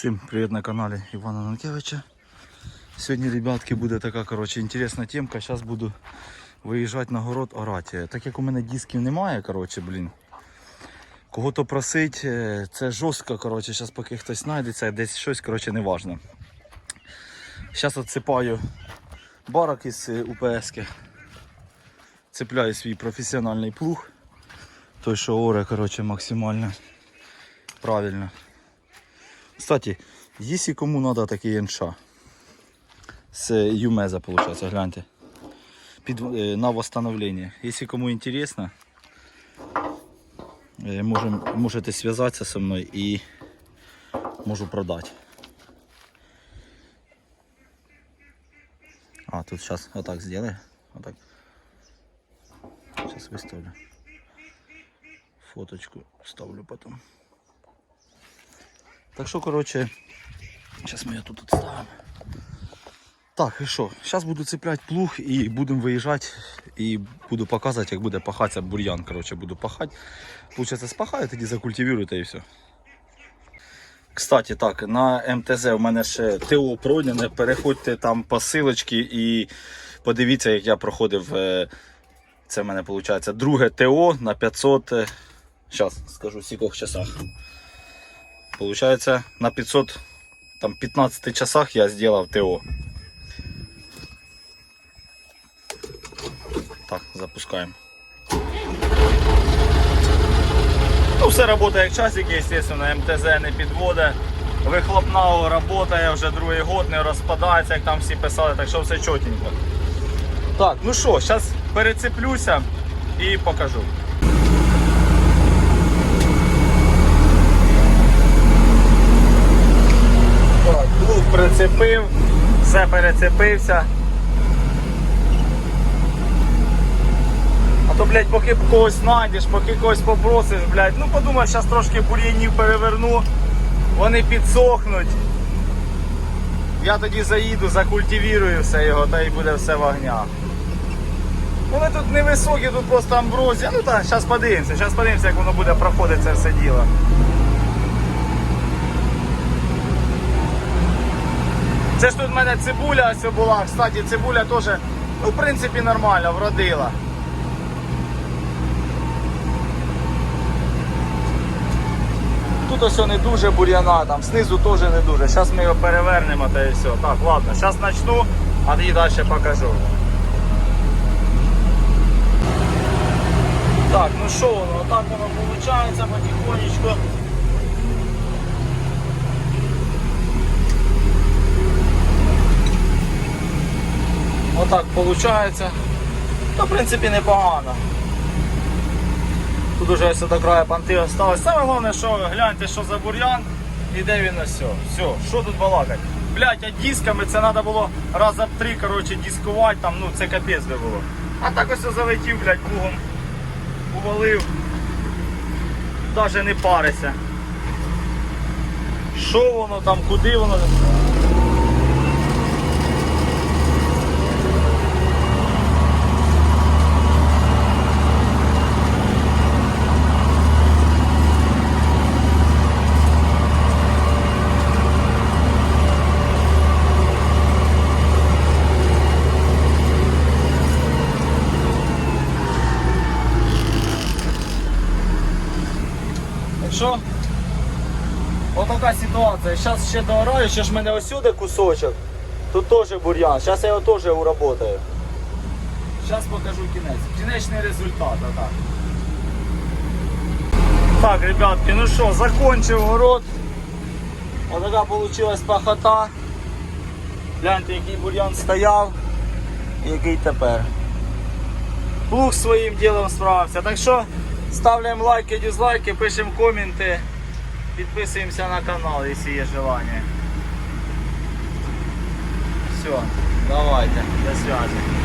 Всім привіт на каналі Івана Нанкевича. Сьогодні, ребятки, буде така коротше, інтересна темка. Зараз буду виїжджати на город орати. Так як у мене дисків немає, коротше, блін. Кого-то просить, е, це жорстко, коротше, зараз поки хтось знайдеться, десь щось, коротше, не важно. Зараз відсипаю барок із е, УПС-ки. Цепляю свій професіональний плуг. Той, що оре, коротше, максимально правильно. Кстати, если кому надо такий НШ с Юмеза, получается, гляньте. Під, е, на восстановление. Если кому интересно, е, можем, можете связаться со мной и можу продать. А, тут сейчас вот так сделай. Вот так. Сейчас выставлю. Фоточку вставлю потом. Так що, коротше, зараз ми його тут ставимо. Так, і що? Зараз буду цепляти плуг і будемо виїжджати і буду показувати, як буде пахатися бур'ян. Коротше, буду пахати. Получається, спахаю, тоді закультивірую та і все. Кстати, так, на МТЗ у мене ще ТО пройдене. Переходьте там по силочці і подивіться, як я проходив. е, Це в мене виходить друге ТО на 500. Зараз скажу в скількох часах. Получается, на 500, там 15 часах я сделал ТО. Так, запускаем. Ну, все работає як часики, естественно, МТЗ не підводить. Вихлопна работає вже другий год, не розпадається, як там всі писали, так що все чотенько. Так, ну що, зараз перецеплюся і покажу. Так, плуг прицепив, все перецепився. А то, блядь, поки когось знайдеш, поки когось попросиш, блядь, ну подумай, зараз трошки бур'янів переверну, вони підсохнуть. Я тоді заїду, закультивірую все його, та й буде все в огнях. Вони тут невисокі, тут просто амброзія. Ну так, зараз подивимося, зараз подивимося, як воно буде проходити це все діло. Це ж тут в мене цибуля ось була. Кстати, цибуля теж, ну, в принципі, нормально, вродила. Тут ось не дуже бур'яна, там знизу теж не дуже. Зараз ми його перевернемо та і все. Так, ладно, зараз почну, а тоді далі покажу. Так, ну що воно, отак воно виходить потихонечку. Отак виходить. То, в принципі, непогано. Тут уже ось до краю панти осталось. Саме головне, що гляньте, що за бур'ян і де він ось. Все, що тут балакать? Блять, а дисками це треба було раза в три коротше, дискувати, там, ну це капець би було. А так ось залетів, блядь, плугом увалив. Даже не парися. Що воно там, куди воно? Так що, отака ситуація. Зараз ще доораю, ще ж в мене осюди кусочок. Тут теж бур'ян. Зараз я його теж уработаю. Зараз покажу кінець. Кінечний результат. Отак. Так, ребятки, ну що, закончив город. Отака вийшла пахота. Гляньте, який бур'ян стояв і який тепер. Плуг своїм ділом справився. Так що ставляємо лайки, дизлайки, пишемо коменти, підписуємося на канал, якщо є желання. Все, давайте, до связи.